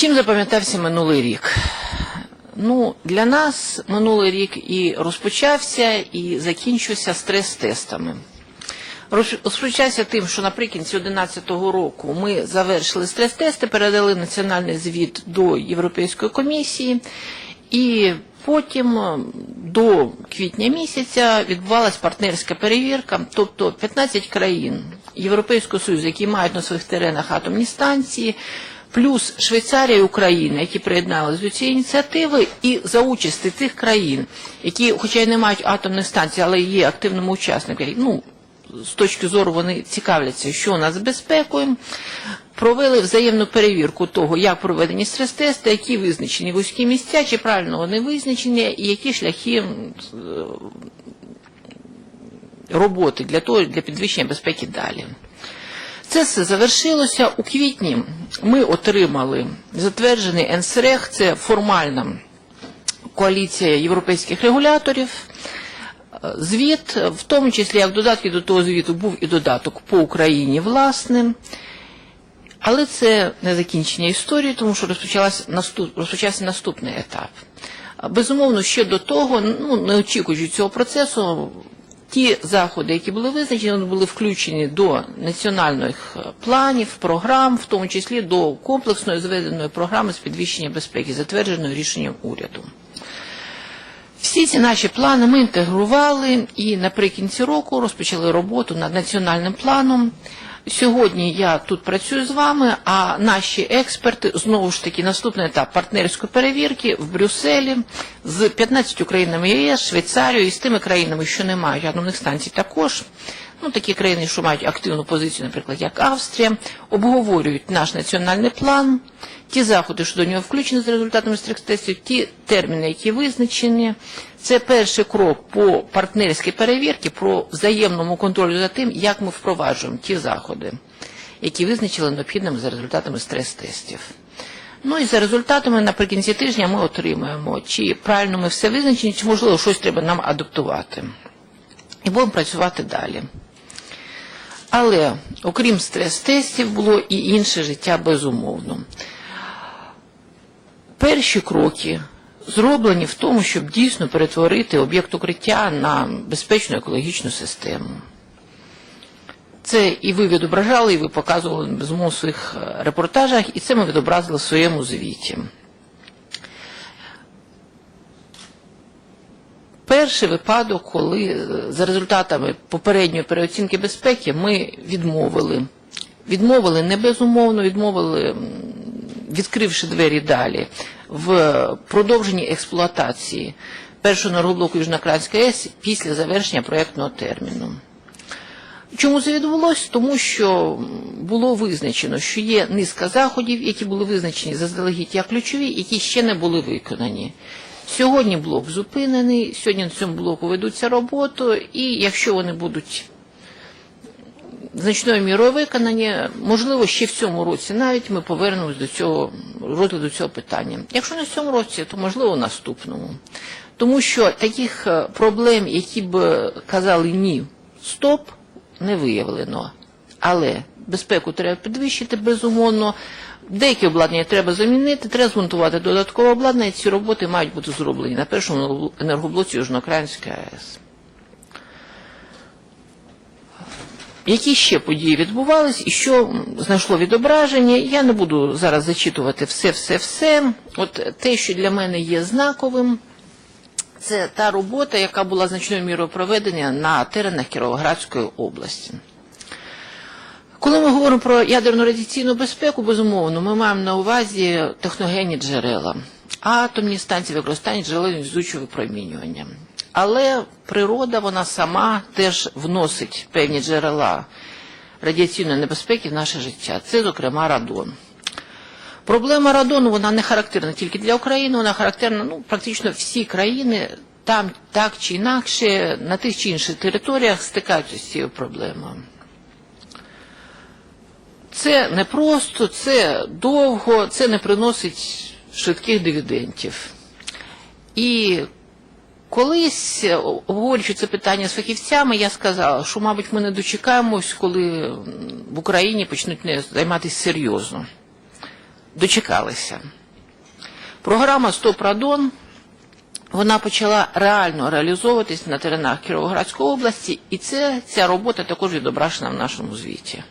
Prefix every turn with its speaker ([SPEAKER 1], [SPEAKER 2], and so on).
[SPEAKER 1] Чим запам'ятався минулий рік? Ну, для нас минулий рік і розпочався, і закінчився стрес-тестами. Роз- Розпочався тим, що наприкінці 2011 року ми завершили стрес-тести, передали національний звіт до Європейської комісії, і потім до квітня місяця відбувалась партнерська перевірка, тобто 15 країн Європейського Союзу, які мають на своїх теренах атомні станції, плюс Швейцарія і Україна, які приєдналися до цієї ініціативи, і за участі цих країн, які, хоча й не мають атомних станцій, але є активними учасниками, ну, з точки зору вони цікавляться, що нас з безпекою, провели взаємну перевірку того, як проведені стрес-тести, які визначені вузькі місця, чи правильно вони визначені, і які шляхи роботи для того, для підвищення безпеки далі. Це все завершилося у квітні. Ми отримали затверджений НСРЕХ, це формальна коаліція європейських регуляторів. Звіт, в тому числі як додатки до того звіту, був і додаток по Україні власним. Але це не закінчення історії, тому що розпочалась наступ, розпочався наступний етап. Безумовно, ще до того, ну не очікуючи цього процесу, ті заходи, які були визначені, вони були включені до національних е, планів, програм, в тому числі до комплексної зведеної програми з підвищення безпеки, затвердженої рішенням уряду. Всі ці наші плани ми інтегрували і наприкінці року розпочали роботу над національним планом. Сьогодні я тут працюю з вами, а наші експерти знову ж таки наступний етап партнерської перевірки в Брюсселі з 15 країнами ЄС, Швейцарією і з тими країнами, що не мають атомних станцій, також. Ну, такі країни, що мають активну позицію, наприклад, як Австрія, обговорюють наш національний план, ті заходи, що до нього включені з результатами стрес-тестів, ті терміни, які визначені. Це перший крок по партнерській перевірці, про взаємному контролю за тим, як ми впроваджуємо ті заходи, які визначили необхідними за результатами стрес-тестів. Ну і за результатами наприкінці тижня ми отримаємо, чи правильно ми все визначені, чи можливо щось треба нам адаптувати. І будемо працювати далі. Але окрім стрес-тестів було і інше життя безумовно. Перші кроки зроблені в тому, щоб дійсно перетворити об'єкт укриття на безпечну екологічну систему. Це і ви відображали, і ви показували безумовно в своїх е, репортажах, і це ми відобразили в своєму звіті. Перший випадок, коли е, за результатами попередньої переоцінки безпеки ми відмовили. Відмовили не безумовно, відмовили, відкривши двері далі, в продовженні експлуатації першого енергоблоку Южнокраїнська АЕС після завершення проєктного терміну. Чому це відбулося? Тому що було визначено, що є низка заходів, які були визначені заздалегідь як ключові, які ще не були виконані. Сьогодні блок зупинений, сьогодні на цьому блоку ведуться роботи, і якщо вони будуть значною мірою виконані, можливо, ще в цьому році навіть ми повернемось до цього розгляду цього питання. Якщо не в цьому році, то можливо в наступному. Тому що таких е, проблем, які б казали ні, стоп, не виявлено. Але безпеку треба підвищити безумовно. Деякі обладнання треба замінити, треба змонтувати додаткове обладнання. і Ці роботи мають бути зроблені на першому енергоблоці Южноукраїнської АЕС. Які ще події відбувались і що знайшло відображення, я не буду зараз зачитувати все-все-все. От те, що для мене є знаковим, це та робота, яка була значною мірою проведена на теренах Кіровоградської області. Коли ми говоримо про ядерну радіаційну безпеку, безумовно, ми маємо на увазі техногенні джерела, атомні станції використання джерел іонізуючого випромінювання. Але природа, вона сама теж вносить певні джерела радіаційної небезпеки в наше життя. Це, зокрема, радон. Проблема радону вона не характерна тільки для України, вона характерна ну, практично всі країни там так чи інакше на тих чи інших територіях стикаються з цією проблемою. Це непросто, це довго, це не приносить швидких дивідендів. І колись, обговорюючи це питання з фахівцями, я сказала, що, мабуть, ми не дочекаємось, коли в Україні почнуть нею займатися серйозно. дочекалися. Програма «Стоп Радон» вона почала реально реалізовуватись на теренах Кіровоградської області, і це, ця робота також відображена в нашому звіті.